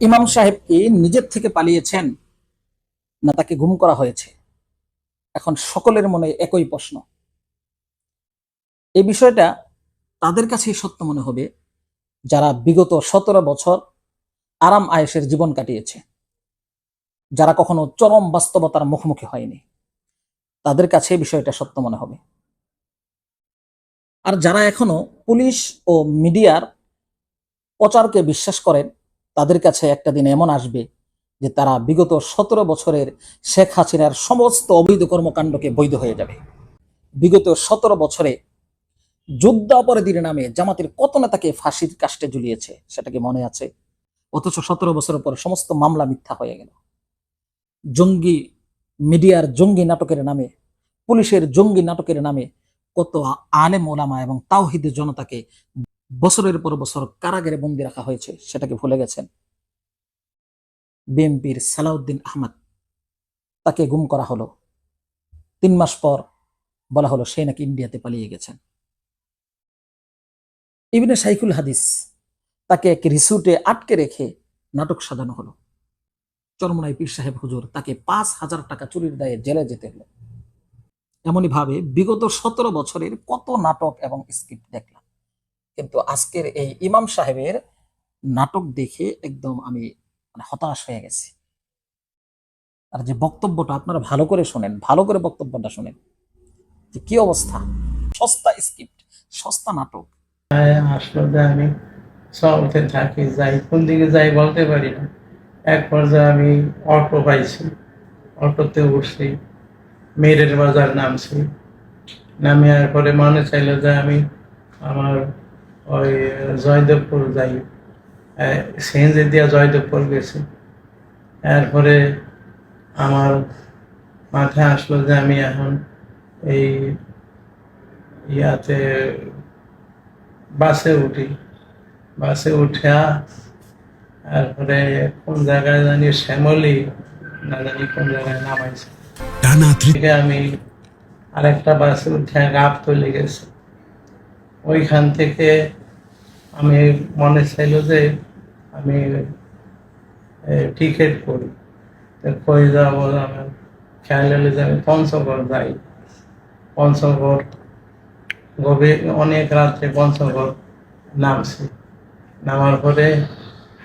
ইমাম সাহেব কি নিজের থেকে পালিয়েছেন না তাকে গুম করা হয়েছে? এখন সকলের মনে একই প্রশ্ন। এই বিষয়টা তাদের কাছেই সত্য মনে হবে, যারা বিগত সতেরো বছর আরাম আয়েসের জীবন কাটিয়েছে। যারা কখনো চরম বাস্তবতার মুখোমুখি হয়নি। তাদের কাছে বিষয়টা সত্য মনে হবে। আর যারা এখনও পুলিশ ও মিডিয়ার প্রচারকে বিশ্বাস করেন তাদের কাছে একটা দিন এমন আসবে যে তারা বিগত সতেরো বছরের শেখ হাসিনার সমস্ত অবৈধ কর্মকাণ্ডকে বৈধ হয়ে যাবে। বিগত সতেরো বছরে যুদ্ধাপরাধীর নামে জামাতের কত নেতাকে ফাঁসির কাষ্টে ঝুলিয়েছে সেটা কি মনে আছে? অথচ সতেরো বছরের পর সমস্ত মামলা মিথ্যা হয়ে গেল। জঙ্গি মিডিয়ার জঙ্গি নাটকের নামে, পুলিশের জঙ্গি নাটকের নামে কত আনে ওলামা এবং তাওহিদের জনতাকে বছরের পর বছর কারাগারে বন্দি রাখা হয়েছে, সেটাকে ভুলে গেছেন। বিএনপির সালাউদ্দিন আহমদ তাকে গুম করা হলো। তিন মাস পর বলা হলো সে নাকি ইন্ডিয়াতে পালিয়ে গেছেন। ইবনে সাইকুল হাদিস তাকে এক রিসুটে আটকে রেখে নাটক সাজানো হলো। চরমনাই পীর সাহেব হুজুর তাকে পাঁচ হাজার টাকা চুরির দায়ে জেলে যেতে হলো। এমনই ভাবে বিগত সতেরো বছরের কত নাটক এবং স্ক্রিপ্ট দেখলাম। কিন্তু আজকের এই ইমাম সাহেবের নাটক দেখে একদম আমি মানে হতাশ হয়ে গেছি। আর যে বক্তব্যটা আপনারা ভালো করে শোনেন, ভালো করে বক্তব্যটা শোনেন, যে কি অবস্থা? সস্তা স্ক্রিপ্ট, সস্তা নাটক। আসলে আমি শহরতে থাকি, যাই কোন দিকে যাই বলতে পারি না। এক পর্যায়ে আমি অটো পাইছি, অটোতে উঠছি, মেরের বাজার নামছি। নামে পরে মনে চাইলো যে আমি আমার ওই জয়দেবপুর যাই। সিএনজি দিয়া জয়দেবপুর গেছি এরপরে আমার মাথায় আসলো যে আমি এখন এই ইয়াতে বাসে উঠি। বাসে উঠা তারপরে কোন জায়গায় জানি শ্যামলি না জানি কোন জায়গায় নামাইছে। থেকে আমি আরেকটা বাসে উঠে গাপ তুলে গেছি। ওইখান থেকে আমি মনে চাইল যে আমি টিকিট করি। কই যাব আমার খেয়াল হলো যে আমি পঞ্চগড় যাই। পঞ্চগড় গভীর, অনেক রাত্রে পঞ্চগড় নামছি। নামার পরে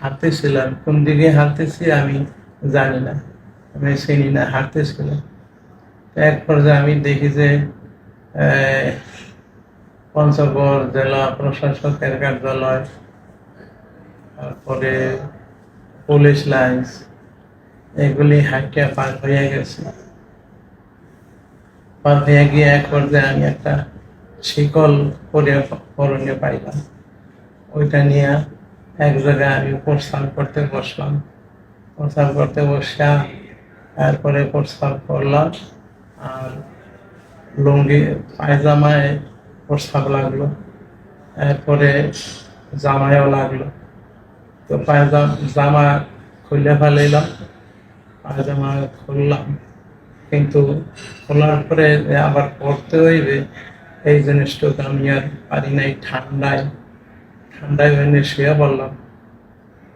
হাঁটতেছিলাম। কোন দিকে হাঁটতেছি আমি জানি না। আমি চিনি না, হাঁটতেছিলাম। এক পর্যায়ে আমি দেখি যে পঞ্চগড় জেলা প্রশাসকের কার্যালয়, তারপরে পুলিশ লাইন্স, এগুলি হাইটে পার হয়ে গেছে। পার হয়ে গিয়ে এক পর্যায়ে আমি একটা শিকল করে করণীয় পাইলাম। ওইটা নিয়ে এক জায়গায় আমি প্রস্থান করতে বসলাম। প্রস্থান করতে বসা তারপরে প্রস্তাব করলাম। আর লুঙ্গি, পায়জামায় প্রস্তাব লাগল। এরপরে জামায়ও লাগল। তো পায়জাম, জামা খুলে ফেলাইলাম। পায়জামা খুললাম। কিন্তু খোলার পরে আবার পড়তে হইবে। এই জিনিসটা তো আমি আর পারি নাই ঠান্ডায়। ঠান্ডায় ভেঙে শুয়ে পড়লাম।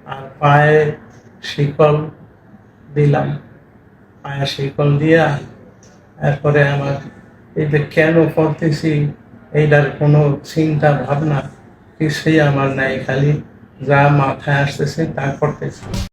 আর পায়ে শিকল দিলাম। পায়ে শিকল দিয়া এরপরে আমার এই যে কেন পড়তেছি এইটার কোনো চিন্তা ভাবনা কিছুই আমার নাই খালি যা মাথায় আসতেছে তা করতেছি।